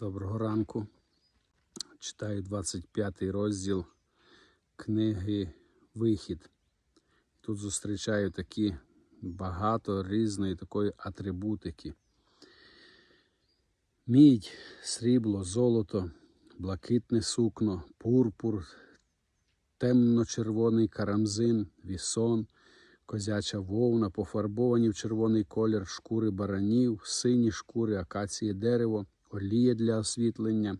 Доброго ранку. Читаю 25 розділ книги Вихід. Тут зустрічаю такі багато різної такої атрибутики. Мідь, срібло, золото, блакитне сукно, пурпур, темно-червоний карамзин, вісон, козяча вовна, пофарбовані в червоний колір шкури баранів, сині шкури, акації дерево, олія для освітлення,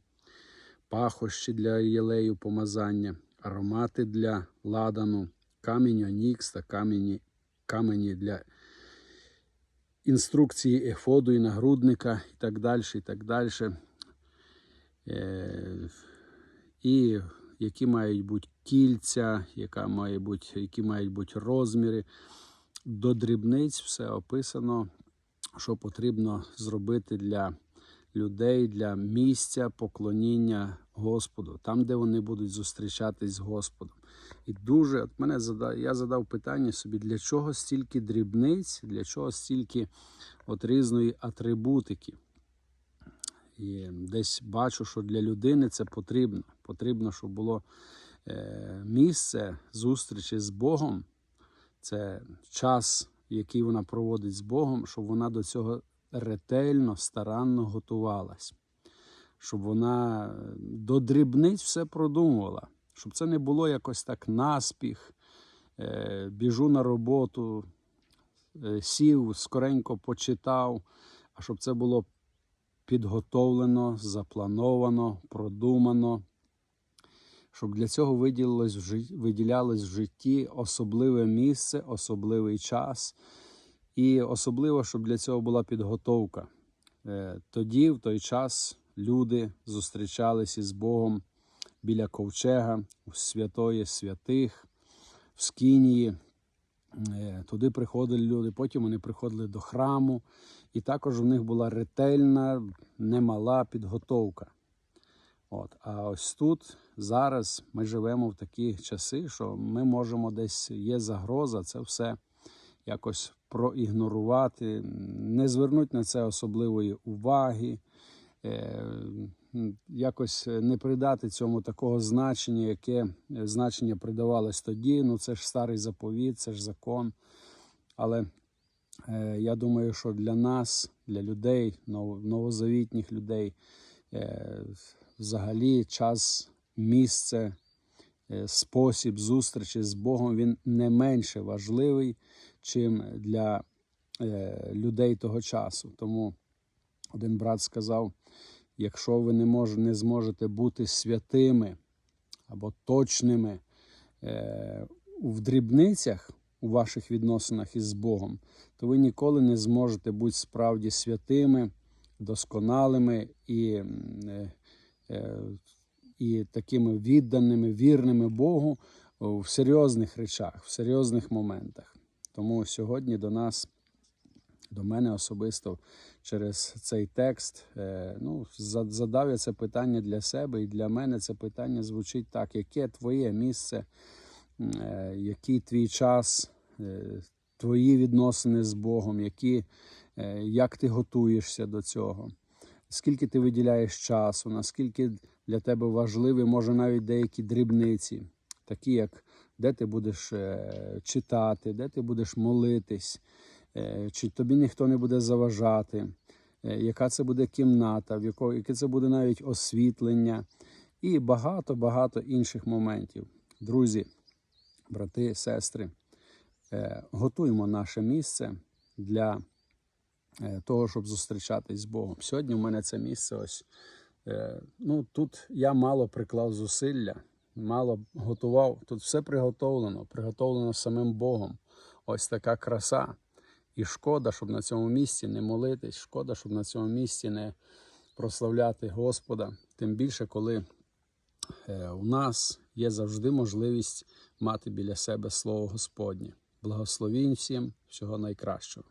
пахощі для єлею помазання, аромати для ладану, камінь онікс та камені, камені для інструкції ефоду і нагрудника і так далі. І так далі. Е, і які мають бути кільця, яка має бути, які мають бути розміри. До дрібниць все описано, що потрібно зробити для людей, для місця поклоніння Господу, там, де вони будуть зустрічатись з Господом. І дуже от мене задав, я задав питання собі, для чого стільки дрібниць, для чого стільки от різної атрибутики. І десь бачу, що для людини це потрібно. Потрібно, щоб було е, місце зустрічі з Богом. Це час, який вона проводить з Богом, щоб вона до цього ретельно, старанно готувалась, щоб вона е, до дрібниць все продумувала, щоб це не було якось так наспіх, е, біжу на роботу, е, сів, скоренько почитав, а щоб це було підготовлено, заплановано, продумано. Щоб для цього виділилось в житті, виділялось в житті особливе місце, особливий час, і особливо, щоб для цього була підготовка. Е, Тоді, в той час, люди зустрічалися з Богом біля ковчега, у святої святих, в Скинії. Е, Туди приходили люди, потім вони приходили до храму, і також у них була ретельна, немала підготовка. От. А ось тут зараз ми живемо в такі часи, що ми можемо десь є загроза, це все якось проігнорувати, не звернути на це особливої уваги, е, якось не придати цьому такого значення, яке значення придавалось тоді. Ну це ж старий заповіт, це ж закон. Але е, я думаю, що для нас, для людей, нов- новозавітніх людей, е, взагалі час, місце, е, спосіб зустрічі з Богом він не менше важливий, чим для е, людей того часу. Тому один брат сказав: якщо ви не, мож, не зможете бути святими або точними е, в дрібницях у ваших відносинах із Богом, то ви ніколи не зможете бути справді святими, досконалими і, е, е, і такими відданими, вірними Богу в серйозних речах, в серйозних моментах. Тому сьогодні до нас, до мене особисто через цей текст, е, ну, задав я це питання для себе, і для мене це питання звучить так: яке твоє місце, е, який твій час, е, твої відносини з Богом, які, як ти готуєшся до цього, скільки ти виділяєш часу, наскільки для тебе важливі, може навіть деякі дрібниці, такі як де ти будеш е, читати, де ти будеш молитись, е, чи тобі ніхто не буде заважати, е, яка це буде кімната, в яко, яке це буде навіть освітлення, і багато-багато інших моментів. Друзі, брати, сестри, готуємо наше місце для того, щоб зустрічатись з Богом. Сьогодні в мене це місце ось. Ну, тут я мало приклав зусилля, мало готував. Тут все приготовлено, приготовлено самим Богом. Ось така краса. І шкода, щоб на цьому місці не молитись, шкода, щоб на цьому місці не прославляти Господа. Тим більше, коли е, у нас є завжди можливість мати біля себе Слово Господнє. Благословінь всім, всього найкращого.